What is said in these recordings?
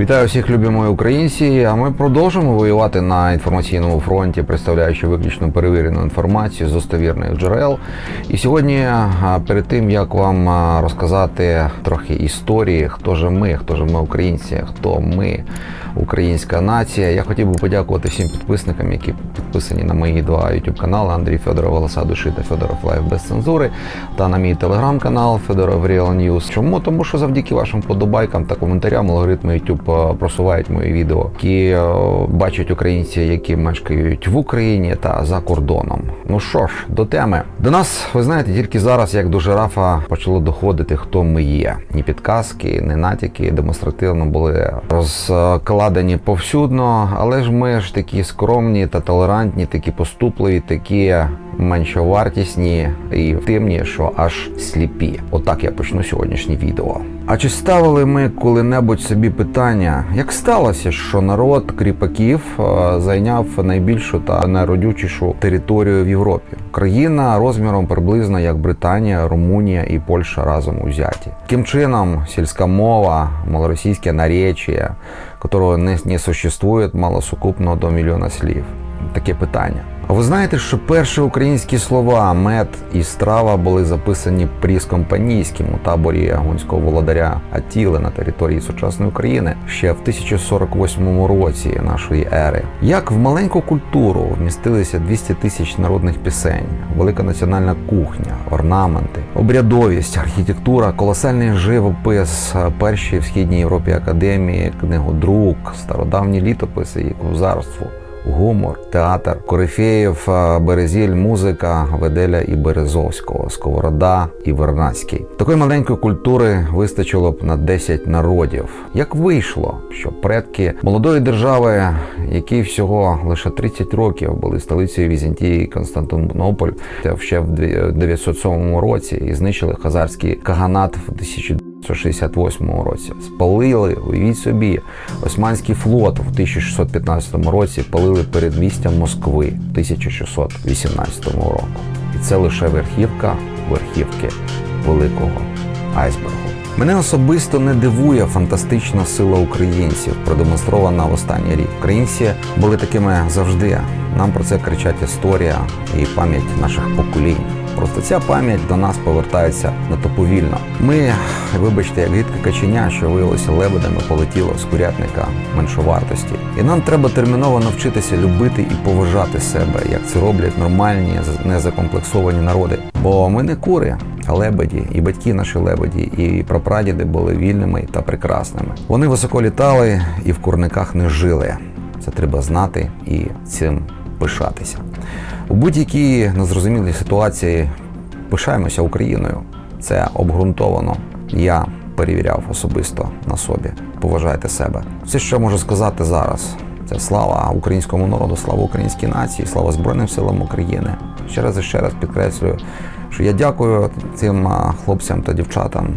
Вітаю всіх любі мої українці. А ми продовжимо воювати на інформаційному фронті, представляючи виключно перевірену інформацію з достовірних джерел. І сьогодні, перед тим як вам розказати трохи історії, хто ж ми, хто ж ми українці, хто ми, українська нація, я хотів би подякувати всім підписникам, які підписані на мої два YouTube канали Андрій Федоров Голоса Душі та Федоров Лайф без цензури, та на мій телеграм-канал Федоров Real News. Чому? Тому що завдяки вашим подобайкам та коментарям алгоритми YouTube просувають мої відео, які е, бачать українці, які мешкають в Україні та за кордоном. Ну що ж, до теми. До нас, ви знаєте, тільки зараз, як до жирафа, почало доходити, хто ми є. Ні підказки, ні натяки демонстративно були розкладені повсюдно, але ж ми ж такі скромні та толерантні, такі поступливі, такі меншовартісні і втимні, що аж сліпі. Отак я почну сьогоднішнє відео. А чи ставили ми коли-небудь собі питання, як сталося, що народ кріпаків е, зайняв найбільшу та найродючішу територію в Європі? Країна розміром приблизно як Британія, Румунія і Польща разом узяті. Таким чином, сільська мова, малоросійське наречія, которого не, не существує малосукупно до мільйона слів. Таке питання. Ви знаєте, що перші українські слова мед і страва були записані при Скомпанійському таборі гунського володаря Атіли на території сучасної України ще в 1048 році нашої ери. Як в маленьку культуру вмістилися 200 тисяч народних пісень, велика національна кухня, орнаменти, обрядовість, архітектура, колосальний живопис, перші в східній Європі академії, книгодрук, стародавні літописи і кобзарство гумор, театр, Корифеєв, Березіль, музика, Веделя і Березовського, Сковорода і Вернацький. Такої маленької культури вистачило б на 10 народів. Як вийшло, що предки молодої держави, які всього лише 30 років були столицею Візантії Константинополь, ще в 907 році і знищили хазарський каганат в 1968 році. Спалили, уявіть собі, Османський флот в 1615 році палили передмістя Москви 1618 року. І це лише верхівка верхівки великого айсбергу. Мене особисто не дивує фантастична сила українців, продемонстрована в останній рік. Українці були такими завжди. Нам про це кричать історія і пам'ять наших поколінь. Просто ця пам'ять до нас повертається надто повільно. Ми, вибачте, як гидке каченя, що виявилося лебедами, полетіло з курятника меншовартості. І нам треба терміново навчитися любити і поважати себе, як це роблять нормальні, незакомплексовані народи. Бо ми не кури, а лебеді, і батьки наші лебеді, і прапрадіди були вільними та прекрасними. Вони високо літали і в курниках не жили. Це треба знати і цим пишатися. У будь-якій незрозумілій ситуації пишаємося Україною. Це обґрунтовано. Я перевіряв особисто на собі. Поважайте себе. Все, що я можу сказати зараз, це слава українському народу, слава українській нації, слава Збройним силам України. Ще раз і ще раз підкреслюю, що я дякую цим хлопцям та дівчатам,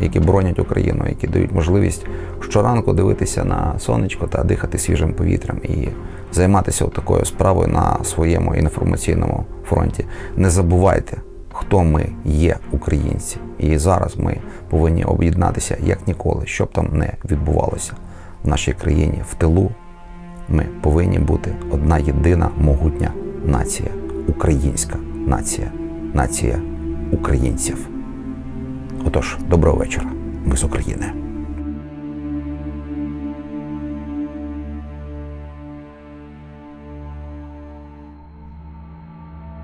які боронять Україну, які дають можливість щоранку дивитися на сонечко та дихати свіжим повітрям і займатися такою справою на своєму інформаційному фронті. Не забувайте, хто ми є українці, і зараз ми повинні об'єднатися як ніколи, що б там не відбувалося в нашій країні в тилу. Ми повинні бути одна єдина могутня нація, українська нація, нація українців. Отож, доброго вечора. Ми з України.